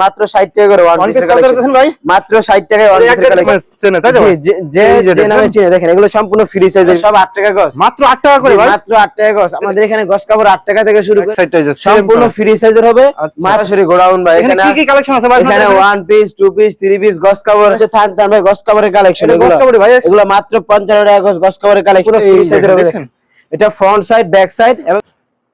মাত্র 60 টাকা করে ওয়ান পিস কালেকশন ভাই? মাত্র 60 টাকায় ওয়ান পিসের কালেকশন তাই যে যে নামে চিনে দেখেন এগুলো সম্পূর্ণ ফ্রি সাইজের সব 8 টাকা গজ। মাত্র 8 টাকা করে ভাই। মাত্র 8 টাকা গজ। আমাদের এখানে গজ কাপড় 8 টাকা থেকে শুরু করে সম্পূর্ণ ফ্রি সাইজের হবে। আচ্ছা। সরাসরি গোডাউন ভাই এখানে কি কি কালেকশন আছে ভাই এখানে one piece two piece three piece গস কাপড় আছে। থান থান ভাই গস কাপড়ের কালেকশন এটা গস কাপড়ে ভাই এগুলো মাত্র 55 টাকা গস গস কাপড়ের কালেকশন ফ্রি সাইজের হবে। এটা ফ্রন্ট সাইড ব্যাক সাইড এবং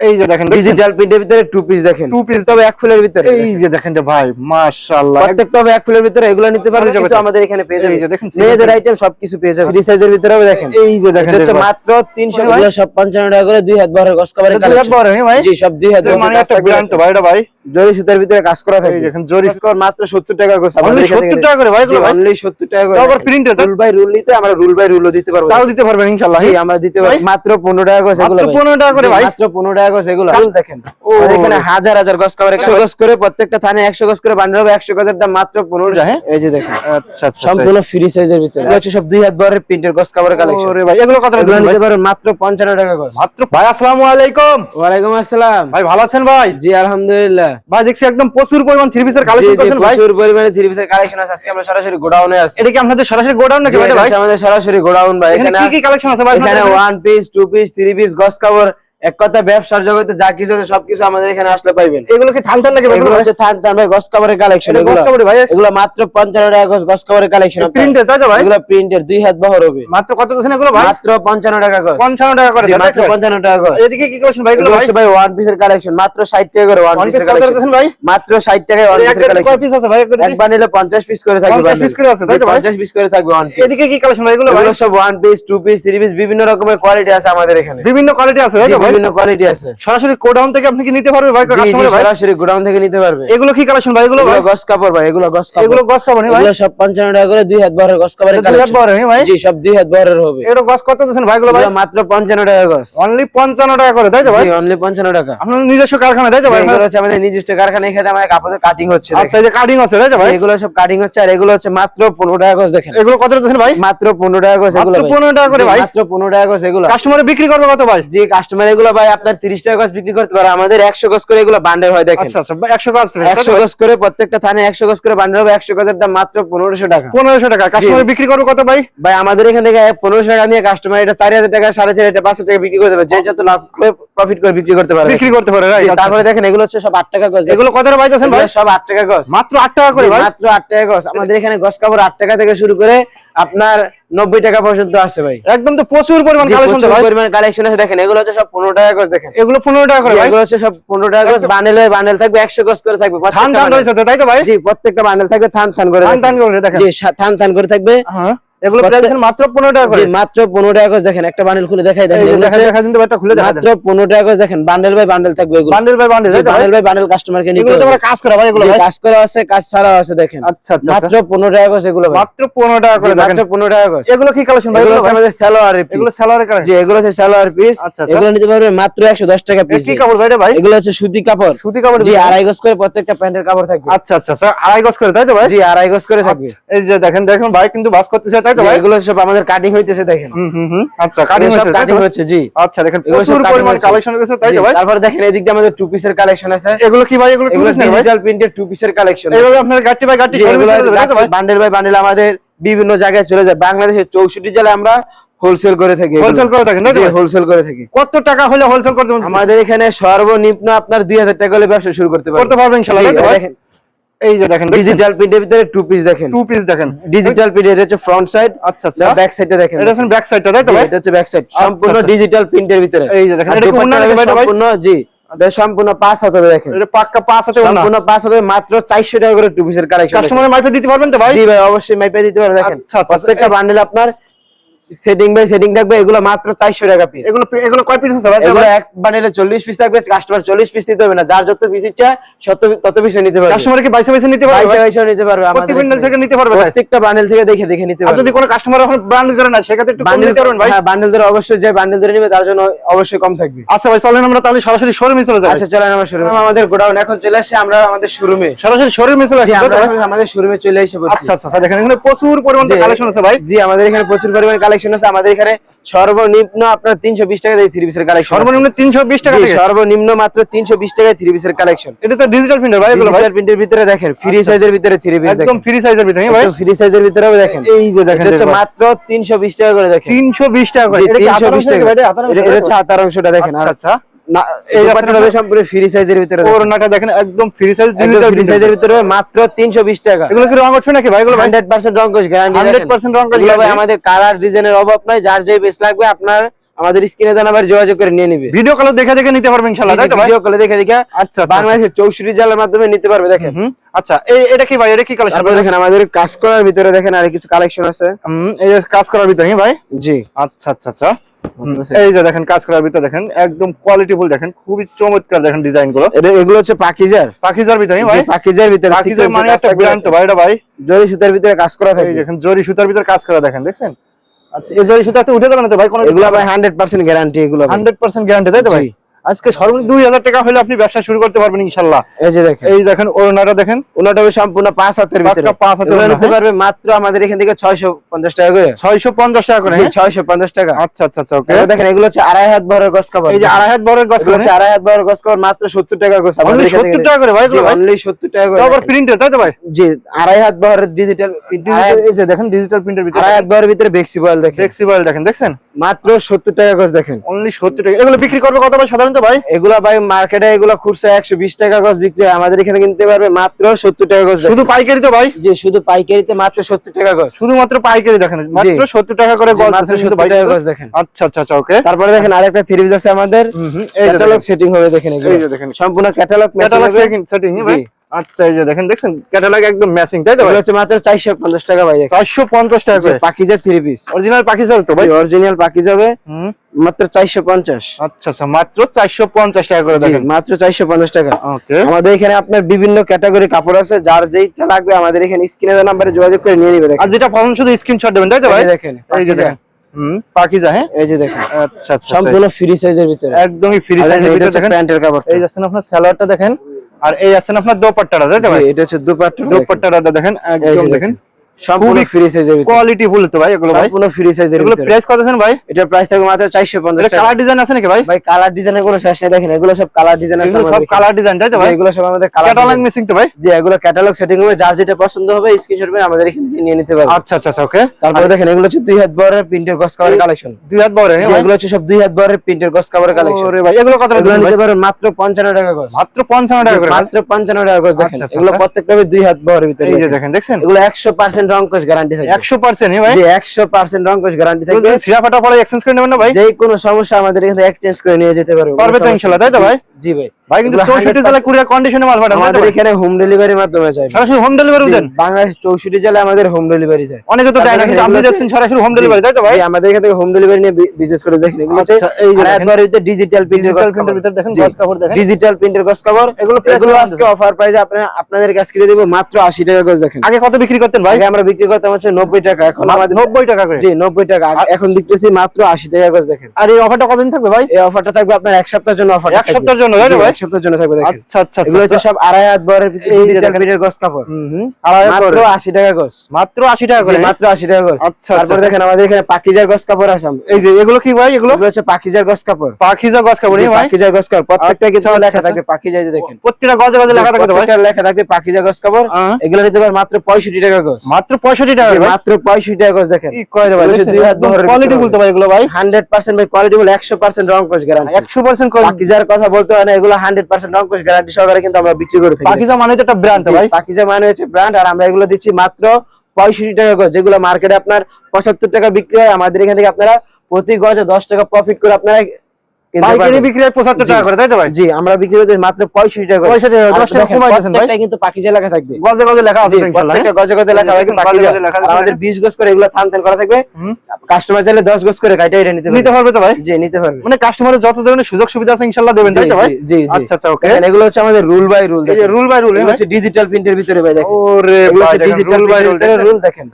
এই যে দেখেন ডিজিটাল প্রিন্টের ভিতরে টু পিস দেখেন। Two piece। তবে এক ফুলের ভিতরে। এই যে দেখেন ভাই মাশাআল্লাহ। প্রত্যেকটা হবে এক ফুলের ভিতরে এগুলো নিতে পারবে কিছু আমাদের এখানে পেয়ে এই যে দেখেন, মেয়েদের আইটেম সবকিছু পেয়ে যাবে ফ্রি সাইজের ভিতরে দেখেন। এই যে দেখেন হচ্ছে মাত্র 300 ভাই? এগুলো সব 55 টাকা করে দুই হাত গস এটা দুই হাত হ্যাঁ ভাই? জি সব দুই হাত মানে একটা ব্র্যান্ড তো ভাই এটা ভাই। জরি সুতার ভিতরে কাজ করা থাকে দেখেন, জরি মাত্র 70 টাকা করে Only 70 টাকা করে ভাই এগুলো অনলি 70 টাকা করে। তাই? রুল বাই রুল নিতে আমরা রুল বাই রুলও দিতে পারব। তাও দিতে পারবেন ইনশাআল্লাহ। জি আমরা দিতে পারব। মাত্র 15 টাকা করে সেগুলো মাত্র 15 টাকা করে ভাই? মাত্র 15 টাকা করে সেগুলো দেখেন আমাদের এখানে হাজার হাজার গস কভারে 100 গস করে প্রত্যেকটা থানে 100 গস করে বান্ডেল হবে 100 গজের দাম মাত্র 15 হ্যাঁ? এই যে দেখেন। আচ্ছা আচ্ছা সম্পূর্ণ ফ্রি সাইজের ভিতরে। হচ্ছে সব দুই হাত ভরের প্রিন্টের গস কভারের কালেকশন এগুলো কত এগুলো নিতে পারবেন মাত্র 55 টাকা গস মাত্র ভাই আসসালামু আলাইকুম। ওয়ালাইকুম আসসালাম। ভাই ভালো আছেন ভাই? জি আলহামদুলিল্লাহ। ভাই দেখছি একদম প্রচুর পরিমাণ থ্রি পিসের কালেকশন জি, ভাই। প্রচুর পরিমাণে থ্রি পিসের কালেকশন আছে। আজকে আমরা সরাসরি গোডাউনে আছি। এটা কি আপনাদের সরাসরি গোডাউন নাকি ভাই আমাদের সরাসরি গোডাউন ভাই। এখানে কি কি কালেকশন আছে ভাই এখানে one piece two piece three piece গস কাপড় এক কথা ব্যবসার জগতে যা কিছু আছে সবকিছু আমাদের এখানে আসলে পাইবেন। এগুলো কি থান থান নাকি ভাই এগুলো হচ্ছে থান থান ভাই গস কাপড়ের কালেকশন এটা গস কাপড়ে ভাই? এগুলো মাত্র 55 টাকা গস গস কাপড়ের কালেকশন প্রিন্টেড তাই তো ভাই? এগুলো প্রিন্টের দুই হাত বহর হবে। মাত্র কত দিচ্ছেন এগুলো ভাই? মাত্র 55 টাকা গস 55 টাকা করে মাত্র ভাই? 55 টাকা গস এদিকে কি কালেকশন ভাই এগুলো এগুলো ভাই? হচ্ছে ভাই ওয়ান পিসের কালেকশন মাত্র 60 টাকা করে ওয়ান ওয়ান পিস পিসের কালেকশন ভাই? মাত্র 60 টাকায় ওয়ান পিসের কয় কালেকশন পিস আছে ভাই একবার এক বান্ডেলে 50 পিস করে থাকবে 50 পিস করে আছে, তাই তো ভাই? 50 পিস করে থাকবে ওয়ান পিস এদিকে কি কালেকশন ভাই এগুলো ভাই? সব one piece two piece three piece বিভিন্ন রকমের কোয়ালিটি আছে আমাদের এখানে। বিভিন্ন কোয়ালিটি আছে তাই বিভিন্ন কোয়ালিটি আছে। সরাসরি গোডাউন থেকে আপনি কি নিতে পারবেন ভাই জি, জি, কাস্টমার ভাই? সরাসরি গোডাউন থেকে নিতে পারবে। এগুলো কি কালেকশন ভাই? এগুলো ভাই গস কাপড় ভাই এগুলো গস কাপড়। এগুলো গস কাপড় ভাই? এগুলো সব 55 টাকা করে দুই হাত বহরের গস কাপড়ের এটা দুই হাত কালেকশন ভাই? জি সব দুই হাত বহরের হবে। এটা গস কত দিচ্ছেন ভাই এগুলো ভাই? মাত্র 55 টাকা গস। অনলি 55 টাকা করে তাই তো ভাই? জি অনলি 55 টাকা। আপনার নিজস্ব কারখানা তাই তো ভাই? এগুলো হচ্ছে আমাদের নিজস্ব কারখানা এখানে আমাদের কাপড়ের কাটিং হচ্ছে আচ্ছা এই যে কাটিং আছে তাই তো দেখেন। ভাই? এগুলো সব কাটিং হচ্ছে আর এগুলো হচ্ছে মাত্র 15 টাকা গস দেখেন। এগুলো কত ভাই? মাত্র 15 টাকা গস এগুলো মাত্র 15 টাকা করে ভাই? মাত্র 15 টাকা গস এগুলো। কাস্টমারে বিক্রি করবে কত ভাই? যে কাস্টমার এগুলো ভাই আপনার 30 টাকা গজ বিক্রি করতে পারে। আমাদের 100 গজ করে এগুলো বান্ডেল হয় দেখেন। আচ্ছা আচ্ছা 100 কাজ 100 গজ করে প্রত্যেকটা থানে 100 গজ করে বান্ডেল হবে। 100 গজের দাম মাত্র 1500 টাকা। 1500 টাকা। কাস্টমারে বিক্রি করবে কত ভাই? ভাই আমাদের এখান থেকে 1500 টাকা নিয়ে কাস্টমার এটা 4000 টাকা 4500 টাকা 500 টাকা বিক্রি করে দেবে। যে যত লাভ করে প্রফিট করে বিক্রি করতে পারে বিক্রি করতে পারে রাইট তারপরে দেখেন এগুলো হচ্ছে সব 8 টাকা গজ। এগুলো কত ভাই দিচ্ছেন ভাই? সব 8 টাকা গজ। মাত্র 8 টাকা করে মাত্র 8 টাকা গজ। আমাদের এখানে গজ কাপড় 8 টাকা থেকে শুরু করে আপনার 90 টাকা পর্যন্ত আছে ভাই। একদম তো প্রচুর পরিমাণ কালেকশন পরিমাণ কালেকশন আছে দেখেন এগুলো হচ্ছে সব 15 টাকা গজ দেখেন। এগুলো 15 টাকা করে এগুলো হচ্ছে সব 15 টাকা গজ বানেল বানেল থাকবে 100 গজ করে থাকবে থান থান। রয়েছে তাই তো ভাই? জি প্রত্যেকটা বানেল থাকবে থান থান করে থান। থান করে দেখেন। জি থান থান করে থাকবে। হ্যাঁ। এগুলো প্রাইস মাত্র 15 টাকা করে। মাত্র 15 টাকা গজ দেখেন একটা বান্ডেল খুলে দেখাই এই এগুলো দেখা হচ্ছে দেখা দিন তো ভাইটা খুলে দেখা মাত্র 15 টাকা গজ দেখেন বান্ডেল বাই বান্ডেল থাকবে এগুলো। বান্ডেল বাই বান্ডেল তাই তো? ভাই বান্ডেল বাই বান্ডেল কাস্টমারকে নিতে এগুলো তো কাজ করা ভাই এগুলো কাজ করা আছে কাজ ছাড়াও আছে দেখেন। আচ্ছা আচ্ছা মাত্র 15 টাকা গজ এগুলো মাত্র 15 টাকা করে মাত্র 15 টাকা গজ এগুলো কি কালেকশন ভাই? এগুলো এগুলো হচ্ছে ভাই? আমাদের সালোয়ারের পিস এগুলো সালোয়ারের কালেকশন জি এগুলো হচ্ছে সালোয়ার পিস আচ্ছা, আচ্ছা। এগুলো নিতে পারবে মাত্র 110 টাকা পিস কি কাপড় ভাই ভাই? এগুলো হচ্ছে সুতি কাপড়। সুতি কাপড় জি আড়াই গজ করে প্রত্যেকটা প্যান্টের কাপড় থাকবে। আচ্ছা আচ্ছা স্যার আড়াই গজ করে তাই তো ভাই? জি আড়াই গজ করে থাকবে। এই যে দেখেন দেখেন ভাই কিন্তু বাস করতেছে তাই তো ভাই? এগুলো সব আমাদের কাটিং হইতেছে দেখেন। হুম হুম হুম। আচ্ছা কাটিং হচ্ছে কাটিং হচ্ছে জি। আচ্ছা দেখেন প্রচুর পরিমাণ কালেকশন রয়েছে তাই তো ভাই? তারপরে দেখেন এদিক দিয়ে আমাদের টু পিসের কালেকশন আছে। এগুলো কি ভাই? এগুলো এগুলো টুরিস্ট ভাই? ডিজিটাল প্রিন্টের টু পিসের কালেকশন এইভাবে আপনার গাড়ি বাই গাড়ি এগুলো ভাই? বান্ডেল বান্ডেল আমাদের বিভিন্ন জায়গায় চলে যায়। বাংলাদেশের চৌষট্টি জেলায় আমরা হোলসেল করে থাকি হোলসেল করে থাকেন তাই হোলসেল করে থাকি। কত টাকা হলে হোলসেল করতে আমাদের এখানে সর্বনিম্ন আপনার দুই হাজার টাকা হলে ব্যবসা শুরু করতে পারবেন। করতে পারবেন ইনশাআল্লাহ? দেখেন এই যে দেখেন ডিজিটাল প্রিন্টের ভিতরে টু পিস দেখেন। টু পিস দেখেন। ডিজিটাল প্রিন্ট এটা হচ্ছে ফ্রন্ট সাইড আচ্ছা আচ্ছা। ব্যাক সাইডে দেখেন। এটা হচ্ছে ব্যাক সাইডটা তাই তো ভাই? এটা হচ্ছে ব্যাক সাইড সম্পূর্ণ আচ্ছা। ডিজিটাল প্রিন্টের ভিতরে। এই যে দেখেন এটা কি হবে ভাই? সম্পূর্ণ জি সম্পূর্ণ পাঁচ হাত হবে দেখেন। এটা পাক্কা পাঁচ ওন্না সম্পূর্ণ পাঁচ হাত হবে মাত্র চারশো টাকা করে টু পিসের কালেকশন কাস্টমারের মাইপে দিতে পারবেন তো ভাই? জি ভাই অবশ্যই মাইপে দিতে পারে দেখেন। আচ্ছা, আচ্ছা, প্রত্যেকটা বান্ডেল আপনার সেটিং বাই সেটিং থাকবে এগুলো মাত্র চারশো টাকা পিস এগুলো এগুলো কয় পিস আছে ভাই? এগুলো এক বান্ডেলে চল্লিশ পিস থাকবে কাস্টমার চল্লিশ পিস নিতে হবে না। যার যত পিস ইচ্ছা তত তত পিস নিতে পারবে। কাস্টমার কি বাইসে বাইসে নিতে পারবে পয়সা ভাই? পয়সা নিতে পারবে আমাদের বান্ডেল থেকে নিতে পারবে? প্রত্যেকটা বান্ডেল থেকে দেখে দেখে নিতে আর যদি কোনো কাস্টমার এখন ব্র্যান্ড করে না সেক্ষেত্রে একটু কম বান্ডেল নিতে পারবেন ভাই। হ্যাঁ বান্ডেল ধরে অবশ্যই যে বান্ডেল ধরে নিবে তার জন্য অবশ্যই কম থাকবে। আচ্ছা ভাই চলেন আমরা তাহলে সরাসরি শোরুমে চলে যাই আচ্ছা চলেন আমার শোরুমে আমাদের গোডাউন এখন চলে আসে আমরা আমাদের শোরুমে সরাসরি শোরুমে চলে আসি আমরা আমাদের শোরুমে চলে এসে আচ্ছা আচ্ছা আচ্ছা, দেখেন এখানে প্রচুর পরিমাণে কালেকশন আছে ভাই। জি আমাদের এখানে প্রচুর পরিমাণে কালেকশন কালেকশন আছে। আমাদের এখানে সর্বনিম্ন আপনার তিনশো বিশ টাকা থ্রি পিসের কালেকশন সর্বনিম্ন তিনশো বিশ টাকা সর্বনিম্ন মাত্র তিনশো বিশ টাকায় থ্রি পিসের কালেকশন এটা তো ডিজিটাল প্রিন্টার ভাই ডিজিটাল প্রিন্টের ভিতরে দেখেন ফ্রি সাইজের ভিতরে থ্রি পিস একদম ফ্রি সাইজের ভিতরে হ্যাঁ ভাই? ফ্রি সাইজের ভিতরে দেখেন। এই যে দেখেন এটা মাত্র তিনশো বিশ টাকা করে দেখেন। তিনশো বিশ টাকা করে। এটা কি 320 অংশ টাকা। এটা হচ্ছে হাতার অংশটা দেখেন। আচ্ছা, না এই এই দেখেন হবে সম্পূর্ণ ফ্রি সাইজের ভিতরে ওড়নাটা দেখেন। একদম ফ্রি সাইজ ফ্রি সাইজের ভিতরে মাত্র তিনশো বিশ টাকা। এগুলো কি রং উঠবে নাকি ভাই? এগুলো ভাই? হান্ড্রেড পার্সেন্ট রং গ্যারান্টি 100% রং ভাই আমাদের কালার ডিজাইনের অভাব নাই যার যে বেশ লাগবে আপনার আমাদের স্ক্রিনে দেন আবার যোগাযোগ করে নিয়ে নিবে। ভিডিও কল দেখে দেখে নিতে পারবেন ইনশাআল্লাহ তাই তো ভাই? ভিডিও কলে দেখে দেখে আচ্ছা আচ্ছা। বাংলাদেশের চৌষট্টি জেলার মাধ্যমে নিতে পারবে দেখেন। আচ্ছা এই এটা কি ভাই? এটা কি কালেকশন দেখেন আমাদের কাজ করার ভিতরে দেখেন আর কিছু কালেকশন আছে। এই কাজ করার ভিতরে হ্যাঁ ভাই? জি। আচ্ছা আচ্ছা আচ্ছা। এই যে দেখেন কাজ করার ভিতরে দেখেন একদম কোয়ালিটি ফুল দেখেন খুবই চমৎকার দেখেন ডিজাইনগুলো এগুলো হচ্ছে পাকিজার। পাখিজার ভিতরে ভাই? পাকিজার ভিতরে পাখিজার মানে একটা ব্র্যান্ড তো ভাই এটা ভাই। জরি সুতার ভিতরে কাজ করা থাকে। দেখেন জরি সুতার ভিতরে কাজ করা দেখেন দেখছেন? আচ্ছা এই জরি সুতাতে উঠে যাবে না তো ভাই কোন এগুলো ভাই হান্ড্রেড পার্সেন্ট গ্যারান্টি এগুলো ভাই। হান্ড্রেড পার্সেন্ট গ্যারান্টি তাই তো ভাই। আজকে সর্বনিম্ন দুই হাজার টাকা হলে আপনি ব্যবসা শুরু করতে পারবেন ইনশাল্লাহ এই যে দেখেন। এই দেখেন ওড়নাটা দেখেন। ওনাটা সম্পূর্ণ পাঁচ হাতের ভিতরে। পাঁচ হাতের নিতে হ্যাঁ? পারবে মাত্র আমাদের এখান থেকে ছয়শো পঞ্চাশ টাকা করে। ছয়শো পঞ্চাশ টাকা করে হ্যাঁ? ছয়শো পঞ্চাশ টাকা। আচ্ছা আচ্ছা আচ্ছা ওকে। দেখেন এগুলো হচ্ছে আড়াই হাত বড়ের গছ কাপড় এই যে আড়াই হাত বড় গছ হচ্ছে আড়াই হাত বড়ের গছ কাপড় মাত্র সত্তর টাকা করে। সত্তর টাকা করে ভাই অনলি সত্তর টাকা করে। তো আবার দেখেন। তাই তো ভাই? জি আড়াই হাত বড়ের ডিজিটাল এই যে দেখেন ডিজিটাল প্রিন্টের ভিতরে। আড়াই হাত বড়ের ভিতরে ফ্লেক্সিবল দেখেন। ফ্লেক্সিবল দেখেন দেখছেন? মাত্র সত্তর টাকা গছ দেখেন। অনলি সত্তর টাকা। এগুলো বিক্রি করবে কত ভাই সাধারণত ভাই। এগুলা ভাই মার্কেটে এগুলো খুচরা একশো বিশ টাকা গজ বিক্রি হয়। আমাদের এখানে কিনতে পারবে মাত্র সত্তর টাকা গজ। শুধু পাইকারি তো ভাই? যে শুধু পাইকারিতে মাত্র সত্তর টাকা গজ। শুধুমাত্র পাইকারি দেখেন মাত্র সত্তর টাকা করে গজ মাত্র 70 টাকা গজ দেখেন। আচ্ছা আচ্ছা আচ্ছা ওকে। তারপরে দেখেন আরেকটা থ্রি পিস আছে আমাদের। ক্যাটালগ সেটিং হবে দেখেন এই যে দেখেন। সম্পূর্ণ ক্যাটালগ ক্যাটালগ সেটিং ভাই। আচ্ছা এই যে দেখেন দেখছেন? ক্যাটালগ একদম ম্যাচিং তাই তো হচ্ছে মাত্র চারশো পঞ্চাশ টাকা ভাই দেখেন। চারশো পঞ্চাশ টাকা করে? পাকিজা থ্রি পিস অরিজিনাল পাখি তো ভাই? অরিজিনাল পাকিজ হবে মাত্র চারশো পঞ্চাশ। আচ্ছা আচ্ছা মাত্র চারশো পঞ্চাশ টাকা করে দেখেন। মাত্র চারশো পঞ্চাশ টাকা। ওকে। আমাদের এখানে আপনার বিভিন্ন ক্যাটাগরি কাপড় আছে যার যেইটা লাগবে আমাদের এখানে স্ক্রিনে নাম্বারে যোগাযোগ করে নিয়ে নিবে দেখেন। আর যেটা পছন্দ শুধু স্ক্রিনশট দেবেন তাই তো ভাই? দেখেন এই যে পাকিজা। দেখেন। হুম পাখিজা হ্যাঁ? এই যে দেখেন। আচ্ছা আচ্ছা সম্পূর্ণ ফ্রি সাইজের ভিতরে। একদমই ফ্রি সাইজের ভিতরে দেখেন। প্যান্টের কাপড় এই যাচ্ছেন আপনার স্যালাডটা দেখেন? আর এই আছেন আপনার দোপাট্টাটা দেখতে পাচ্ছেন এটা হচ্ছে দোপাট্টা। দোপাট্টাটা দেখেন একদম দেখেন। সম্পূর্ণ ফ্রি সাইজের কোয়ালিটি ফুল তো ভাই এগুলো ভাই। সম্পূর্ণ ফ্রি সাইজের এগুলো প্রাইস কত আছেন ভাই? এটা প্রাইস থাকবে মাত্র 450 টাকা। কালার ডিজাইন আছে নাকি ভাই? ভাই কালার ডিজাইনের কোনো শেষ নেই দেখেন এগুলো সব কালার ডিজাইন আছে এগুলো সব কালার ডিজাইন তাই তো ভাই? এগুলো সব আমাদের কালার ক্যাটালগ মিসিং তো ভাই? যে এগুলো ক্যাটালগ সেটিং হবে যার যেটা পছন্দ হবে স্ক্রিনশট করে আমাদের এখান থেকে নিয়ে নিতে পারবে। আচ্ছা আচ্ছা আচ্ছা ওকে তারপরে দেখেন এগুলো হচ্ছে দুই হাত বড়ের প্রিন্টের গস কাভারের কালেকশন দুই হাত বড় হ্যাঁ এগুলো হচ্ছে সব দুই হাত বড়ের প্রিন্টের গস কাভারের কালেকশন ওরে ভাই এগুলো কত টাকা নিতে পারবে মাত্র 55 টাকা গস। মাত্র 55 টাকা করে মাত্র 55 টাকা গস দেখেন। এগুলো। প্রত্যেকটা দুই হাত বড়ের ভিতরে এই যে দেখেন। দেখেন দেখছেন? এগুলো 100% রং কোশ গ্যারান্টি থাকবে 100% হ্যাঁ ভাই? যে 100% রং গ্যারান্টি থাকে থাকবে। যদি ছিঁড়া ফাটা পড়ে এক্সচেঞ্জ করে নেবেন না ভাই? যে কোনো সমস্যা আমাদের এখানে এক্সচেঞ্জ করে নিয়ে যেতে পারবে। পারবে তো ইনশাআল্লাহ, তাই তো ভাই? জি ভাই। ভাই কিন্তু 64 জেলায় কুরিয়ার কন্ডিশনে মাল পাঠান আমাদের এখানে হোম মাধ্যমে চাই সরাসরি হোম ডেলিভারি দেন। বাংলাদেশ চৌষট্টি জেলায় আমাদের হোম ডেলিভারি যায়। অনেকে তো দেয় না কিন্তু আপনি যাচ্ছেন সরাসরি হোম ডেলিভারি তাই তো ভাই? আমাদের এখান থেকে হোম ডেলিভারি নিয়ে বিজনেস করে দেখেন। এগুলো হচ্ছে আচ্ছা, এই যে। একবার প্রিন্টের ডিজিটাল প্রিন্টের ভিতরে দেখেন গস কাপড় দেখেন। ডিজিটাল প্রিন্টের গস কভার এগুলো আজকে অফার প্রাইসে আপনারা আপনাদের কাছে কিনে দেব মাত্র 80 টাকা গজ দেখেন। আগে কত বিক্রি করতেন ভাই? আগে আমরা বিক্রি করতাম হচ্ছে 90 টাকা এখন আমাদের 90 টাকা করে? জি 90 টাকা। এখন দেখতেছি মাত্র 80 টাকা গজ দেখেন। আর এই অফারটা কতদিন থাকবে ভাই? এই অফারটা থাকবে আপনার এক সপ্তাহের জন্য অফার এক সপ্তাহের জন্য, তাই তো ভাই? সপ্তাহের জন্য থাকবে দেখেন। আচ্ছা আচ্ছা এগুলো হচ্ছে সব আড়াই হাত বরের এই গস কাপড়। হুম আড়াই হাত মাত্র 80 টাকা গজ মাত্র 80 টাকা করে? মাত্র 80 টাকা গজ আচ্ছা তারপর আচ্ছা। দেখেন আমাদের এখানে পাকিজার গস কাপড় আছে। এই যে এগুলো কি ভাই এগুলো? এগুলো হচ্ছে পাকিজার গস কাপড়। পাখিজা গস কাপড় ভাই? পাকিজার গস কাপড়। প্রত্যেকটা কিছু আচ্ছা, লেখা আচ্ছা। থাকবে পাকিজা যে দেখেন। প্রত্যেকটা গজে গজে লেখা থাকে ভাই? লেখা থাকবে পাকিজা গস কাপড়। হ্যাঁ। এগুলো নিতে মাত্র 65 টাকা গজ মাত্র 65 টাকা মাত্র 65 টাকা গজ দেখেন। কি কয় রে ভাই দুই হাত কোয়ালিটি বলতে ভাই এগুলো ভাই। 100% ভাই কোয়ালিটি বলে 100% রং কোশ গ্যারান্টি 100% কোয়ালিটি পাকিজার কথা বলতে হয় না এগুলো 100% রং গ্যারান্টি সহকারে কিন্তু আমরা বিক্রি করে থাকি। পাখিজা মানে একটা ব্র্যান্ড জি, ভাই। পাকিজা মানে হচ্ছে ব্র্যান্ড আর আমরা এগুলো দিচ্ছি মাত্র 65 টাকা যেগুলো মার্কেটে আপনার 75 টাকা বিক্রি হয় আমাদের এখান থেকে আপনারা প্রতি গজে 10 টাকা প্রফিট করে আপনারা পাইকারি বিক্রি হয় 75 টাকা করে তাই তো ভাই? জি আমরা বিক্রি করতে মাত্র 65 টাকা 65 টাকা, 10 টাকা কমাই দিয়েছেন ভাই। প্রত্যেকটাই কিন্তু পাকিজা লেখা থাকবে। গজে গজে লেখা আছে ইনশাআল্লাহ হ্যাঁ? গজে গজে লেখা থাকবে পাকিজা গজে গজে লেখা আর আছে। আমাদের 20 গজ করে এগুলো থান থান করা থাকবে। কাস্টমার চাইলে 10 গজ করে কাইটা এটা নিতে নিতে পারবে পারবে তো ভাই? জি নিতে পারবে। মানে কাস্টমারের যত ধরনের সুযোগ সুবিধা আছে ইনশাআল্লাহ দেবেন তাই তো ভাই? জি, জি, জি। আচ্ছা আচ্ছা ওকে এগুলো হচ্ছে আমাদের রুল বাই রুল এই রুল বাই রুল হচ্ছে ডিজিটাল প্রিন্টের ভিতরে ভাই দেখেন। ওরে ভাই ডিজিটাল বাই রুল প্রিন্টের রুল দেখেন।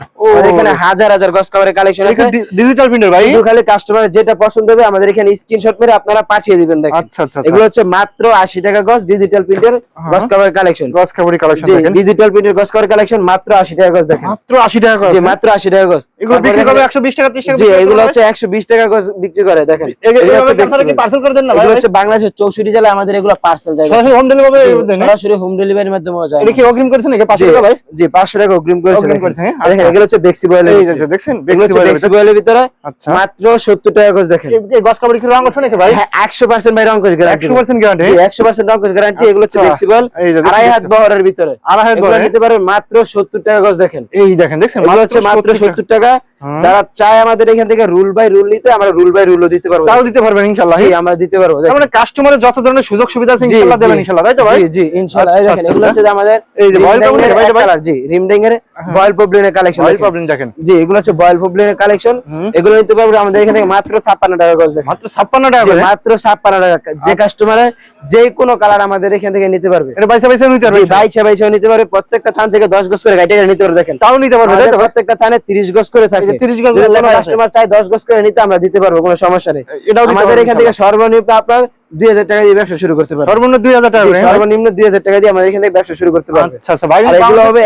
এখানে হাজার হাজার গজ কাভারের কালেকশন আছে। ডিজিটাল প্রিন্টার ভাই? খালি কাস্টমার যেটা পছন্দ হবে আমাদের এখানে স্ক্রিনশট মেরে আপনারা পাঠিয়ে দিবেন দেখেন। আচ্ছা আচ্ছা এগুলো হচ্ছে মাত্র আশি টাকা গজ ডিজিটাল প্রিন্টের হ্যাঁ। গজ কভার কালেকশন গস কাপড়ি কালেকশন দেখেন। ডিজিটাল প্রিন্টের গজ কভার কালেকশন মাত্র আশি টাকা গজ দেখেন। মাত্র 80 টাকা করে জি মাত্র আশি টাকা গজ। এগুলো বিক্রি করবে 120 টাকা 30 টাকা জি এগুলো হচ্ছে একশো বিশ টাকা গজ বিক্রি করে দেখেন। এগুলো- আপনারা কি পার্সেল করে দেন না ভাই? এগুলো হচ্ছে বাংলাদেশের চৌষট্টি জেলায় আমাদের এগুলো পার্সেল যায় সরাসরি হোম ডেলিভারি দেন হ্যাঁ? সরাসরি হোম ডেলিভারির মাধ্যমে যায়। এটা কি অগ্রিম করেছেন নাকি 500 টাকা ভাই? জি পাঁচশো টাকা অগ্রিম করেছে অগ্রিম দেখেন। করেছে, হ্যাঁ? দেখেন আচ্ছা। এগুলো হচ্ছে বেক্সি বয়েলের এই দেখছেন বেক্সি বয়েলের ভিতরে। আচ্ছা। মাত্র সত্তর টাকা গজ দেখেন। এই গস কাপড়ি কি রং ওঠে নাকি ভাই? হ্যাঁ একশো পার্সেন্ট ভাই রঙ্কশ গ্যারান্টি 100% গ্যারান্টি একশো পার্সেন্ট রঙ্কশ গ্যারান্টি এগুলো হচ্ছে আচ্ছা। ফ্লেক্সিবল আড়াই হাত বহরের ভিতরে। আড়াই হাত এগুলো নিতে পারবেন মাত্র সত্তর টাকা গজ দেখেন। এই দেখেন হচ্ছে মাত্র 70 সত্তর টাকা। যারা চায় আমাদের এখান থেকে রুল বাই রুল নিতে আমরা রুল বাই রুলও দিতে পারব। তাও দিতে পারবেন ইনশাআল্লাহ। জি আমরা দিতে পারব মানে কাস্টমারের যত ধরনের সুযোগ সুবিধা আছে ইনশাআল্লাহ দেবেন ইনশাআল্লাহ তাই তো ভাই? জি জি ইনশাআল্লাহ। এই আচ্ছা, দেখেন আচ্ছা, এগুলো হচ্ছে যে আমাদের এই যে বয়েল প্রবলেম ভাই ভাই কালার, জি রিমডাইং এর বয়েল প্রবলেমের কালেকশন বয়েল প্রবলেম দেখেন। জি এগুলো হচ্ছে বয়েল প্রবলেমের কালেকশন এগুলো নিতে পারব আমাদের এখানে মাত্র ছাপ্পান্ন টাকা গজ দেখেন। মাত্র 56 টাকা করে? মাত্র ছাপ্পান্ন টাকা। যে কাস্টমারের যে কোনো কালার আমাদের এখান থেকে নিতে পারবে। এটা বাইসা বাইসা নিতে পারবে জি, বাইশে বাইশে নিতে পারবে। প্রত্যেকটা থান থেকে দশ গজ করে গাইটে নিতে পারবে দেখেন। তাও নিতে পারবে তাই তো প্রত্যেকটা থানে তিরিশ গজ করে থাকে। 30 গজ লেখা কাস্টমার চাই দশ গজ করে নিতে আমরা দিতে পারব কোনো সমস্যা নেই। এটাও আমাদের এখান থেকে সর্বনিম্ন আপনার দুই হাজার টাকা দিয়ে ব্যবসা শুরু করতে পারবেন সর্বনিম্ন 2000 টাকা জি, হ্যাঁ? সর্বনিম্ন দুই হাজার টাকা দিয়ে আমাদের এখান থেকে ব্যবসা শুরু করতে পারবেন আচ্ছা আচ্ছা ভাই এগুলো হবে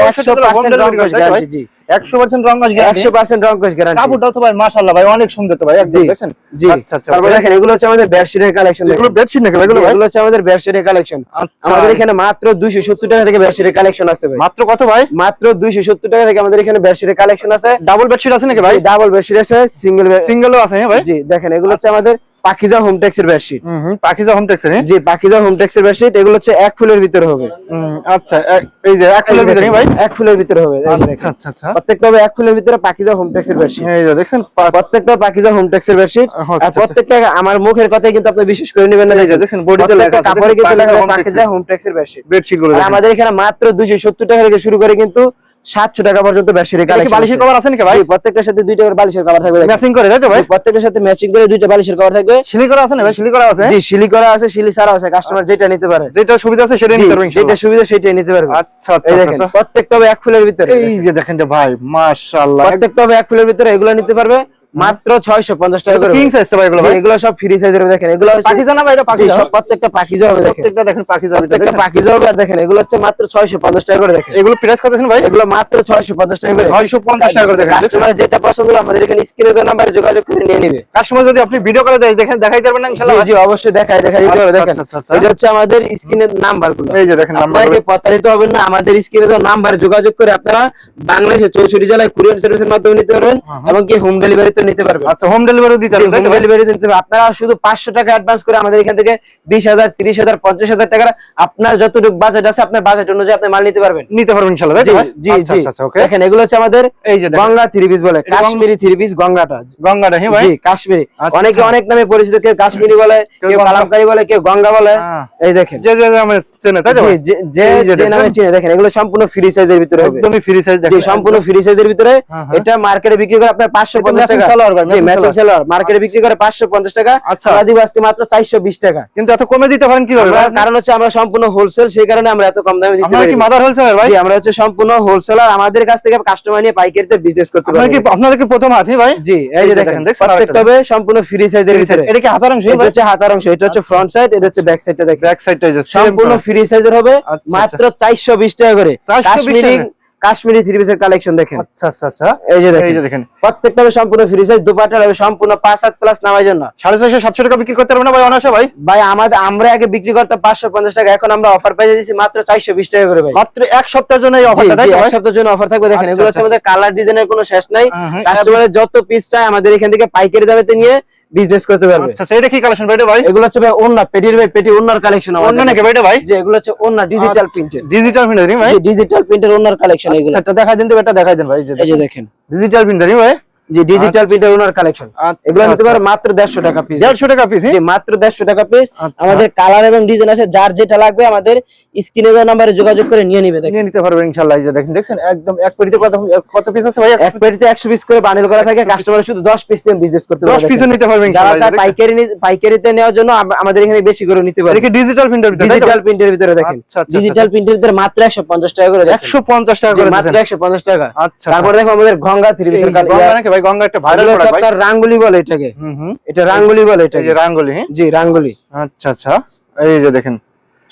বাংলাদেশ একশো পঁয়ষট্টি পার্সেন্ট রং কস delivery গ্যারান্টি জি 100% রং কাজ গ্যারান্টি একশো পার্সেন্ট রং কস গ্যারান্টি কাপড়টাও তো ভাই মাশাআল্লাহ ভাই অনেক সুন্দর তো ভাই একদম দেখছেন? জি। আচ্ছা আচ্ছা দেখেন এগুলো হচ্ছে আমাদের বেডশিটের কালেকশন এগুলো বেডশিট নাকি এগুলো এগুলো হচ্ছে আমাদের বেডশিটের কালেকশন আচ্ছা। আমাদের এখানে মাত্র দুইশো সত্তর টাকা থেকে বেডশিটের কালেকশন আছে ভাই। মাত্র কত ভাই? মাত্র দুইশো সত্তর টাকা থেকে আমাদের এখানে বেডশিটের কালেকশন আছে। ডাবল বেডশিট আছে নাকি ভাই? ডাবল বেডশিট আছে সিঙ্গেল সিঙ্গেলও আছে হ্যাঁ ভাই? জি দেখেন এগুলো হচ্ছে আমাদের পাকিজা হোম টেক্সের বেডশিট হুম হুম হ্যাঁ? জি পাকিজা হোম টেক্সের বেডশিট এগুলো হচ্ছে এক ফুলের ভিতরে হবে। আচ্ছা এই যে এক ফুলের ভিতরে ভাই? এক ফুলের ভিতরে হবে আচ্ছা দেখেন। আচ্ছা আচ্ছা প্রত্যেকটা হবে এক ফুলের ভিতরে পাকিজা হোম টেক্সের বেডশিট এই যে দেখছেন প্রত্যেকটা পাকিজা হোম টেক্সের বেডশিট আচ্ছা, আর আচ্ছা। প্রত্যেকটা আমার মুখের কথাই কিন্তু আপনি বিশেষ করে নেবেন না এই যে দেখেন। বডিতে লেখা আছে কাপড়ে কিন্তু লেখা আছে হোম টেক্সের বেডশিট বেডশিটগুলো আমাদের এখানে মাত্র দুইশো সত্তর টাকা থেকে শুরু করে কিন্তু সাতশো টাকা পর্যন্ত কালেকশন বালিশের কভার আছে নাকি ভাই? প্রত্যেকটার সাথে দুইটা করে বালিশের কভার থাকবে। ম্যাচিং করে তাই তো ভাই? প্রত্যেকটার সাথে ম্যাচিং করে দুইটা বালিশের কভার থাকবে। সিলি করা আছে না ভাই? সিলি করা আছে? জি শিলি করা আছে শিলি ছাড়া আছে। কাস্টমার যেটা নিতে পারে। যেটা সুবিধা আছে সেটাই নিতে পারবে যেটা সুবিধা সেটাই নিতে পারবে। আচ্ছা আচ্ছা আচ্ছা, দেখেন আচ্ছা। প্রত্যেকটা এক ফুলের ভিতরে। এই যে দেখেন ভাই মাশাআল্লাহ। প্রত্যেকটা এক ফুলের ভিতরে এগুলো নিতে পারবে। মাত্র ছয়শো পঞ্চাশ টাকা করে কিং সাইজ তো এগুলো ভাই। এগুলো সব ফ্রি সাইজের দেখেন এগুলো ভাই এটা পাকিজা সব প্রত্যেকটা পাখিজা হবে দেখেন। প্রত্যেকটা দেখেন পাকিজা ভিতরে প্রত্যেকটা দেখেন। হবে আর দেখেন এগুলো হচ্ছে মাত্র ছয়শো পঞ্চাশ টাকা করে দেখেন। এগুলো প্রাইস কত ভাই? এগুলো মাত্র ছয়শো পঞ্চাশ টাকা করে। 650 টাকা করে দেখেন কাস্টমার যেটা পছন্দ হলো আমাদের এখানে স্ক্রিনে দেওয়া নাম্বারে যোগাযোগ করে নিয়ে নিবে। কাস্টমার যদি আপনি ভিডিও করে দেয় দেখেন দেখাই যাবেন না জি ইনশাআল্লাহ। জি অবশ্যই দেখায় দেখাই দিতে হবে আচ্ছা, দেখেন। আচ্ছা, আচ্ছা। এটা হচ্ছে আমাদের স্ক্রিনের এই যে দেখেন নাম্বার আপনাকে প্রতারিত হবেন না আমাদের স্ক্রিনে দেওয়া নাম্বার যোগাযোগ করে আপনারা বাংলাদেশের চৌষট্টি জেলায় কুরিয়ার সার্ভিসের মাধ্যমে নিতে পারবেন হ্যাঁ, এবং কি হোম ডেলিভারিতে নিতে পারবেন। আচ্ছা হোম ডেলিভারি দিতে পারবেন হোম ডেলিভারি দিতে পারবেন আপনারা শুধু পাঁচশো টাকা অ্যাডভান্স করে আমাদের এখান থেকে বিশ হাজার তিরিশ হাজার পঞ্চাশ হাজার টাকা আপনার যতটুকু বাজেট আছে আপনার বাজেট অনুযায়ী আপনি মাল নিতে পারবেন। নিতে পারবেন ইনশাআল্লাহ জি জি আচ্ছা, আচ্ছা ওকে দেখেন এগুলো হচ্ছে আমাদের এই যে গঙ্গা থ্রি পিস বলে কাশ্মীরি থ্রি পিস গঙ্গাটা। গঙ্গাটা হ্যাঁ ভাই? জি কাশ্মীরি। অনেকে অনেক নামে পরিচিত কেউ কাশ্মীরি বলে কেউ কালামকারি বলে কেউ গঙ্গা বলে। হ্যাঁ। এই দেখেন। যে যে নামে চেনে তাই? যে- নামে দেখেন। দেখেন এগুলো সম্পূর্ণ ফ্রি সাইজের ভিতরে হবে। একদমই ফ্রি সাইজ দেখেন সম্পূর্ণ ফ্রি সাইজের ভিতরে হ্যাঁ। এটা মার্কেটে বিক্রি করে আপনার টাকা। Seller ভাই, ম্যাচিং seller। মার্কেটে বিক্রি করে পাঁচশো পঞ্চাশ টাকা। আচ্ছা। আমরা দিব আজকে মাত্র চারশো বিশ টাকা। কিন্তু এত কমে দিতে পারেন কীভাবে কারণ হচ্ছে আমরা সম্পূর্ণ হোলসেল সেই কারণে আমরা এত কম দামে দিতে আপনারা পারি কি মাদার হোলসেলার ভাই? আমরা হচ্ছে সম্পূর্ণ হোলসেলার আমাদের কাছ থেকে কাস্টমার নিয়ে পাইকারিতে বিজনেস করতে আপনারা পারি কি আপনাদের কি প্রথম হাতি ভাই? জি এই যে দেখেন দেখেন, প্রত্যেকটা হবে সম্পূর্ণ ফ্রি সাইজের ভিতরে। এটা কি হাতার অংশ? এটা হচ্ছে হাতার অংশ এটা হচ্ছে ফ্রন্ট সাইড এটা হচ্ছে ব্যাক সাইডটা দেখেন। ব্যাক সাইডটা সম্পূর্ণ ফ্রি সাইজের হবে আচ্ছা, মাত্র চারশো বিশ টাকা করে। কাশ্মীরি? কাশ্মীরি থ্রি পিসের কালেকশন দেখেন। আচ্ছা আচ্ছা আচ্ছা। এই যে এই যে দেখেন। প্রত্যেকটা সম্পূর্ণ ফ্রি সাইজ দুপাটা হবে সম্পূর্ণ পাঁচ হাত প্লাস নামার জন্য। সাড়ে ছয়শো সাতশো টাকা বিক্রি করতে পারবেন না ভাই অনায়াসে ভাই? ভাই আমাদের আমরা আগে বিক্রি পাঁচশো পঞ্চাশ টাকা এখন আমরা অফার পেয়ে দিচ্ছি মাত্র চারশো বিশ টাকা করে ভাই। মাত্র এক সপ্তাহের জন্য এই অফারটা তাই এক সপ্তাহের জন্য অফার থাকবে। দেখেন আচ্ছা, এগুলো হচ্ছে আচ্ছা। আমাদের কালার ডিজাইনের কোনো শেষ নাই। কাস্টমারের যত পিস চাই আমাদের এখান থেকে পাইকারি দামেতে নিয়ে বিজনেস করতে পারবে। আচ্ছা সেটা কি কালেকশন ভাই এটা ভাই? এগুলো হচ্ছে ভাই ওন্না পেটির ভাই পেটি ওন্নার কালেকশন ওন্না নাকি ভাই এটা ভাই? যে এগুলো হচ্ছে ওন্না ডিজিটাল প্রিন্টের ডিজিটাল প্রিন্টারিং ভাই? ডিজিটাল প্রিন্টের ওন্নার কালেকশন এগুলো। সেটা দেখাই দিন তো এটা দেখাই দেন ভাই এই যে দেখেন। ডিজিটাল প্রিন্টারিং ভাই? যে ডিজিটাল প্রিন্টের ওনার কালেকশন আচ্ছা, এগুলো নিতে আচ্ছা। পারো মাত্র দেড়শো টাকা পিস দেড়শো টাকা পিস যে মাত্র দেড়শো টাকা পিস আচ্ছা। আমাদের কালার এবং ডিজাইন আছে যার যেটা লাগবে আমাদের স্ক্রিনে দেওয়া নাম্বারে যোগাযোগ করে নিয়ে নিবে নিয়ে নিতে পারবেন ইনশাআল্লাহ এই যে দেখেন দেখছেন? একদম এক পেটিতে কত কত পিস আছে ভাই এক পেটিতে একশো পিস করে বান্ডিল করা থাকে কাস্টমার শুধু দশ পিস নিয়ে বিজনেস করতে পারবে পিসও দেখেন। নিতে পারবেন যারা চায় পাইকারি পাইকারিতে নেওয়ার জন্য আমাদের এখানে বেশি করে নিতে পারে এটা ডিজিটাল প্রিন্টার ভিতরে ডিজিটাল প্রিন্টের ভিতরে দেখেন। আচ্ছা, আচ্ছা, ডিজিটাল প্রিন্টের ভিতরে মাত্র একশো পঞ্চাশ টাকা করে দেখেন। একশো পঞ্চাশ টাকা করে মাত্র দিচ্ছেন। একশো পঞ্চাশ টাকা। আচ্ছা তারপরে দেখো আমাদের গঙ্গা থ্রি পিসের ভাই গঙ্গা একটা ভাইরাল প্রোডাক্ট ভাই। রাঙ্গুলি বলে এটাকে। হুম এটা রাঙ্গুলি বলে এটাকে। রাঙ্গুলি হ্যাঁ? জি রাঙ্গুলি। আচ্ছা আচ্ছা। এই যে দেখেন।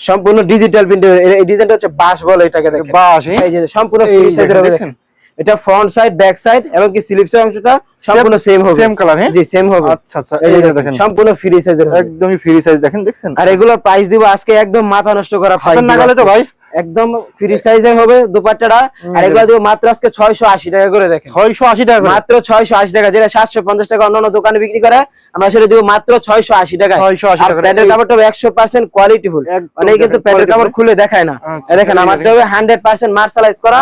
সম্পূর্ণ ডিজিটাল প্রিন্টের এই ডিজাইনটা হচ্ছে বাঁশ বলে এটাকে দেখেন। বাস হ্যাঁ? এই যে সম্পূর্ণ ফ্রি সাইজের দেখেন, হবে। দেখেন। এটা ফ্রন্ট সাইড ব্যাক সাইড এবং কি স্লিভসের অংশটা সম্পূর্ণ সেম হবে। সেম কালার হ্যাঁ? জি সেম হবে। আচ্ছা আচ্ছা। এই যে দেখেন সম্পূর্ণ ফ্রি সাইজের একদমই ফ্রি সাইজ দেখেন দেখছেন? আর এগুলোর প্রাইস দিব আজকে একদম মাথা নষ্ট করা প্রাইস হাতের নাগালে তো ভাই। একদম ফ্রি সাইজে হবে দুপাট্টাটা। আর এগুলো দিব মাত্র আজকে 680 টাকা করে দেখেন। 680 টাকা মাত্র 680 টাকা যেটা 750 টাকা অন্যান্য দোকানে বিক্রি করে আমরা সেটা দিব মাত্র 680 টাকা। 680 টাকা প্যান্টের কাপড়টা 100% কোয়ালিটি ফুল অনেকে কিন্তু প্যান্টের কাপড় খুলে দেখায় না। আচ্ছা, দেখেন দেখেন। হবে 100% মার্শালাইজ করা।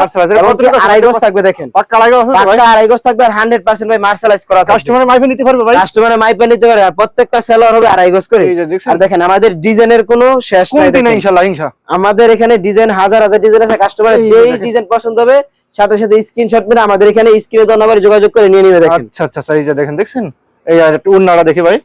আড়াই গজ থাকবে দেখেন। পাক্কা পাক্কা আড়াই গজ থাকবে আর 100% ভাই মার্শালাইজ করা কাস্টমারের মাইপে নিতে পারবে ভাই? কাস্টমারের মাইপে নিতে পারে আর প্রত্যেকটা সেলার হবে আড়াই গজ করে? আর দেখেন আমাদের ডিজাইনের কোনো শেষ নাই। ইনশাআল্লাহ ইনশা আমাদের এখানে ডিজাইন হাজার হাজার ডিজাইন আছে কাস্টমার যেই ডিজাইন পছন্দ হবে সাথে সাথে স্ক্রিনশট মেরে আমাদের এখানে স্ক্রিনে দেওয়া নাম্বারে যোগাযোগ করে নিয়ে নিবে দেখেন। আচ্ছা আচ্ছা আচ্ছা, এই যে দেখেন দেখছেন? এই আর একটু উন্নাড়া দেখি ভাই।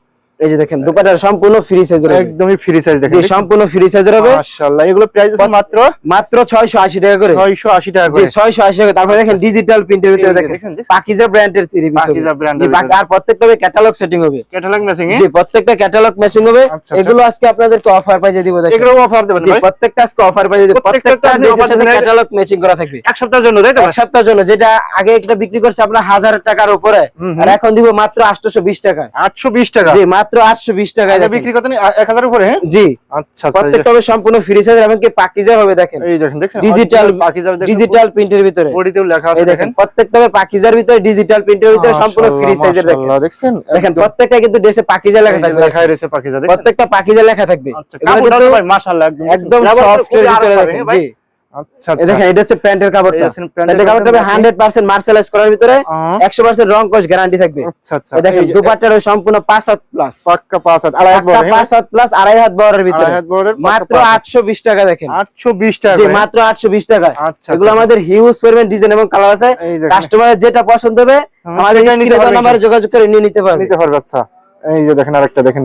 এই যে দেখেন দুপাটার সম্পূর্ণ ফ্রি সাইজের হবে। একদমই ফ্রি সাইজ দেখেন সম্পূর্ণ ফ্রি সাইজের হবে। মাশাআল্লাহ এগুলো প্রাইস আছে মাত্র? মাত্র 680 টাকা করে। 680 টাকা জি 680 টাকা তারপরে দেখেন ডিজিটাল প্রিন্টের ভিতরে দেখেন পাকিজা ব্র্যান্ডের থ্রি পিস পাকিজা এর জি আর প্রত্যেকটা ক্যাটালগ সেটিং হবে। ক্যাটালগ ম্যাচিং জি প্রত্যেকটা ক্যাটালগ ম্যাচিং হবে। আচ্ছা, আচ্ছা। এগুলো আজকে আপনাদেরকে অফার দিব দেখেন। এগুলো অফার দেবেন জি ভাই। প্রত্যেকটা আজকে অফার দিব। প্রত্যেকটা প্রত্যেকটা ড্রেসের সাথে ক্যাটালগ ম্যাচিং করা থাকবে। এক সপ্তাহের জন্য তাই তো? এক সপ্তাহের জন্য যেটা আগে একটা বিক্রি করছে আপনার হাজার টাকার উপরে। আর এখন দিব মাত্র 820 টাকা 820 টাকা। জি মাত্র 820 টাকায় এটা। বিক্রি করতে 1000 উপরে হ্যাঁ? জি। আচ্ছা আচ্ছা প্রত্যেকটা হবে সম্পূর্ণ ফ্রি সাইজ এবং কি পাকিজা হবে দেখেন। এই দেখেন দেখছেন? ডিজিটাল পাকিজার দেখেন ডিজিটাল প্রিন্টের ভিতরে। বডিতেও লেখা আছে দেখেন প্রত্যেকটা হবে পাকিজার ভিতরে ডিজিটাল প্রিন্টের ভিতরে সম্পূর্ণ ফ্রি সাইজের দেখেন। দেখেন প্রত্যেকটা কিন্তু ড্রেসে পাকিজা লেখা থাকবে। লেখাই রয়েছে পাকিজা দেখেন প্রত্যেকটা পাকিজা লেখা থাকবে। আচ্ছা কাপড়টা ভাই মাশাআল্লাহ একদম। একদম সফট এর ভিতরে দেখেন ভাই। জি। আচ্ছা দেখেন এটা হচ্ছে প্যান্টের কাপড়টা। প্যান্টের প্যান্টের কাপড়টা হবে হান্ড্রেড পার্সেন্ট মার্শালাইজ করার ভিতরে আহ, একশো পার্সেন্ট রং কস গ্যারান্টি থাকবে। আচ্ছা আচ্ছা। দেখেন এই যে দুপাট্টার ওই সম্পূর্ণ পাঁচ হাত প্লাস পাক্কা পাঁচ হাত আড়াই হাত বড় হ্যাঁ? হাত প্লাস আড়াই হাত বহরের ভিতরে। আড়াই হাত বড়ের পাক্কা মাত্র পাঁচ হাত। আটশো বিশ টাকা দেখেন। 820 টাকা জি মাত্র আটশো বিশ টাকা। এগুলো। আমাদের হিউজ পরিমাণ ডিজাইন এবং কালার আছে। কাস্টমারের যেটা পছন্দ হবে আমাদের সেটাই নিতে যোগাযোগ করে নিয়ে নিতে পারবে। নিতে পারবে আচ্ছা। এই যে দেখেন আরেকটা দেখেন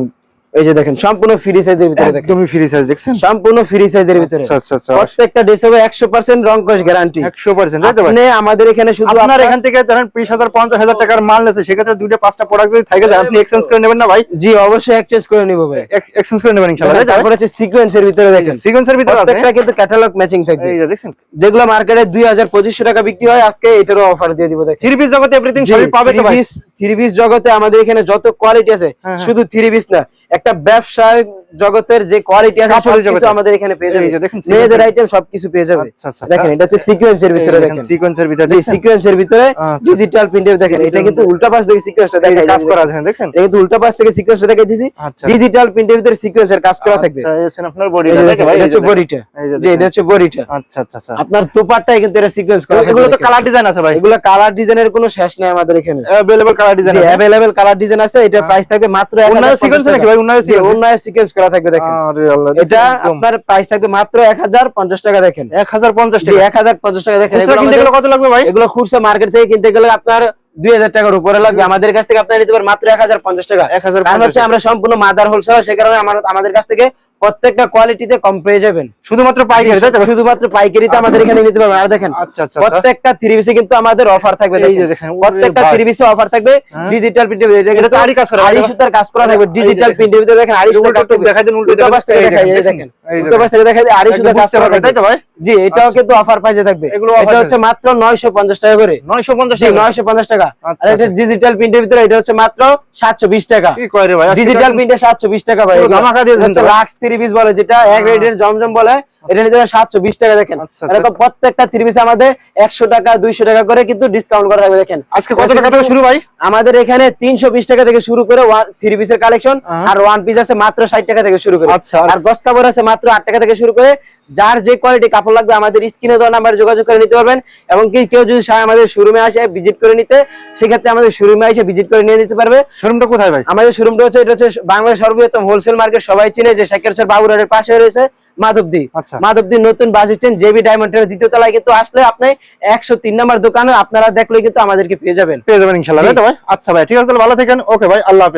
এই যে দেখেন সম্পূর্ণ ফ্রি সাইজের ভিতরে দেখেন। একদমই ফ্রি সাইজ দেখছেন? সম্পূর্ণ ফ্রি সাইজের ভিতরে। আচ্ছা আচ্ছা আচ্ছা। প্রত্যেকটা ড্রেস হবে একশো পার্সেন্ট রং কস গ্যারান্টি 100% তাই তো ভাই? আপনি আমাদের এখানে শুধু আপনার এখান থেকে ধরেন 20000 50000 টাকার মাল নেছে সেক্ষেত্রে দুইটা পাঁচটা প্রোডাক্ট যদি থাকে যায় আপনি এক্সচেঞ্জ করে নেবেন না ভাই? জি অবশ্যই এক্সচেঞ্জ করে নিব ভাই। এক্সচেঞ্জ করে নেবেন ইনশাআল্লাহ তারপর হচ্ছে সিকোয়েন্সের ভিতরে দেখেন। সিকোয়েন্সের ভিতরে আছে। প্রত্যেকটা কিন্তু ক্যাটালগ ম্যাচিং থাকবে। এই যে দেখছেন? যেগুলো মার্কেটে দুই হাজার পঁচিশশো টাকা বিক্রি হয় আজকে এটারও অফার দিয়ে দিব দেখেন। থ্রি পিস জগতে এভরিথিং সবই পাবে তো ভাই? থ্রি পিস জগতে আমাদের এখানে যত কোয়ালিটি আছে হ্যাঁ, হ্যাঁ। শুধু থ্রি পিস না একটা ব্যবসায় জগতের যে কোয়ালিটি আছে কাপড়ের সবকিছু জগতে। আমাদের এখানে পেয়ে এই যে যাবে দেখেন, মেয়েদের sequence- আইটেম সবকিছু পেয়ে যাবে আচ্ছা আচ্ছা দেখেন এটা হচ্ছে সিকোয়েন্সের ভিতরে দেখেন সিকোয়েন্সের ভিতরে জি দেখছেন সিকোয়েন্সের ভিতরে আচ্ছা। ডিজিটাল প্রিন্টের দেখেন এটা কিন্তু উল্টা পাশ থেকে সিকোয়েন্সটা এই যে দেখা কাজ করা আছে দেখছেন এটা কিন্তু উল্টা পাশ থেকে সিকোয়েন্সটা দেখে দিয়েছি আচ্ছা ডিজিটাল প্রিন্টের ভিতরে সিকোয়েন্সের কাজ করা থাকবে আচ্ছা এই আছেন আপনার বডি এই যে দেখে দেখেন, ভাই এটা এই যে হচ্ছে দেখেন। বডিটা এই যে যে এটা দেখেন। হচ্ছে বডিটা আচ্ছা আচ্ছা আচ্ছা আপনার দোপাট্টায় কিন্তু এটা সিকোয়েন্স করা থাকবে এগুলো তো দেখেন। কালার ডিজাইন আছে ভাই এগুলো কালার ডিজাইনের কোনো শেষ নেই আমাদের এখানে अवेलेबल কালার ডিজাইন জি আছে অ্যাভেলেবেল কালার ডিজাইন আছে এটা প্রাইস থাকবে মাত্র উন্নয় 1050 সিকোয়েন্স নাকি টাকা। ভাই উন্নয় জি সিকোয়েন্স অন্যায় সিকোয়েন্স করা থাকবে দেখেন। এটা আপনার প্রাইস থাকবে মাত্র 1050 টাকা দেখেন। 1050 জি টাকা। 1050 টাকা দেখেন। এগুলো কত লাগবে ভাই? এগুলো খুচরা মার্কেট থেকে কিনতে গেলে আপনার 2000 টাকার উপরে লাগবে। আমাদের কাছ থেকে আপনার নিতে পারেন মাত্র 1050 টাকা। 1050 হাজার হচ্ছে আমরা সম্পূর্ণ মাদার হোলসেল সে কারণে আমার আমাদের কাছ থেকে প্রত্যেকটা কোয়ালিটিতে কম পেয়ে যাবেন। শুধুমাত্র পাইকারি তাই তো? শুধুমাত্র পাইকারিতে আমাদের এখানে নিতে পারবেন। আর দেখেন আচ্ছা আচ্ছা আচ্ছা। প্রত্যেকটা থ্রি পিসে কিন্তু আমাদের অফার থাকবে এই দেখেন। যে দেখেন, প্রত্যেকটা থ্রি পিসে অফার থাকবে। ডিজিটাল প্রিন্টের এটা তো আড়ি কাজ করা, আড়ি সুতার কাজ করা থাকবে। ডিজিটাল। প্রিন্টের ভিতরে দেখেন আড়ি সুতার কাজ থাকবে দেখাই দেন, উল্টো উল্টো পাশ থেকে এই দেখাই, দেখেন, উল্টো দেখেন। পাশ থেকে দেখাই আড়ি সুতার কাজ করা তাই তো ভাই? জি এটাও কিন্তু অফার থাকবে। এটা হচ্ছে মাত্র 950 টাকা করে। 950 জি টাকা। 950 টাকা। আর এটা ডিজিটাল প্রিন্টের ভিতরে এটা হচ্ছে মাত্র 720 টাকা। কি কয় রে ভাই? ডিজিটাল প্রিন্টে 720 টাকা ভাই ধামাকা দিয়ে। লাক্স থ্রি বলে যেটা এক রেডের জমজম বলে এটা নিতে হবে 720 টাকা দেখেন। আচ্ছা, আচ্ছা। এরকম প্রত্যেকটা থ্রি পিসে আমাদের 100 টাকা 200 টাকা করে কিন্তু ডিসকাউন্ট করা থাকবে দেখেন। আজকে কত টাকা থেকে শুরু ভাই? আমাদের এখানে 320 টাকা থেকে শুরু করে থ্রি পিসের কালেকশন আর ওয়ান পিস আছে মাত্র 60 টাকা থেকে শুরু করে। আচ্ছা, আর- আর গস কাপড় আছে মাত্র 8 টাকা থেকে শুরু করে। যার যে কোয়ালিটি কাপড় লাগবে আমাদের স্ক্রিনে দেওয়া নাম্বারে যোগাযোগ করে নিতে পারবেন। এবং কি কেউ যদি আমাদের শোরুমে আসে ভিজিট করে নিতে সেক্ষেত্রে আমাদের শোরুমে এসে ভিজিট করে নিয়ে নিতে পারবে। শোরুমটা কোথায় ভাই? আমাদের শোরুমটা হচ্ছে এটা হচ্ছে বাংলাদেশ সর্ববৃহত্তম হোলসেল মার্কেট সবাই চিনে যে বাবুরাটের পাশে রয়েছে। মাধবদী। আচ্ছা। মাধবদী নতুন বাস স্ট্যান্ড জেবি ডায়মন্ডের দ্বিতীয় তলায় কিন্তু আসলে আপনি একশো তিন নম্বর দোকানে আপনারা দেখলে কিন্তু আমাদেরকে পেয়ে যাবেন। পেয়ে যাবেন ভাই? আচ্ছা ভাই ঠিক আছে তাহলে ভালো থাকেন। ওকে ভাই আল্লাহ হাফেজ।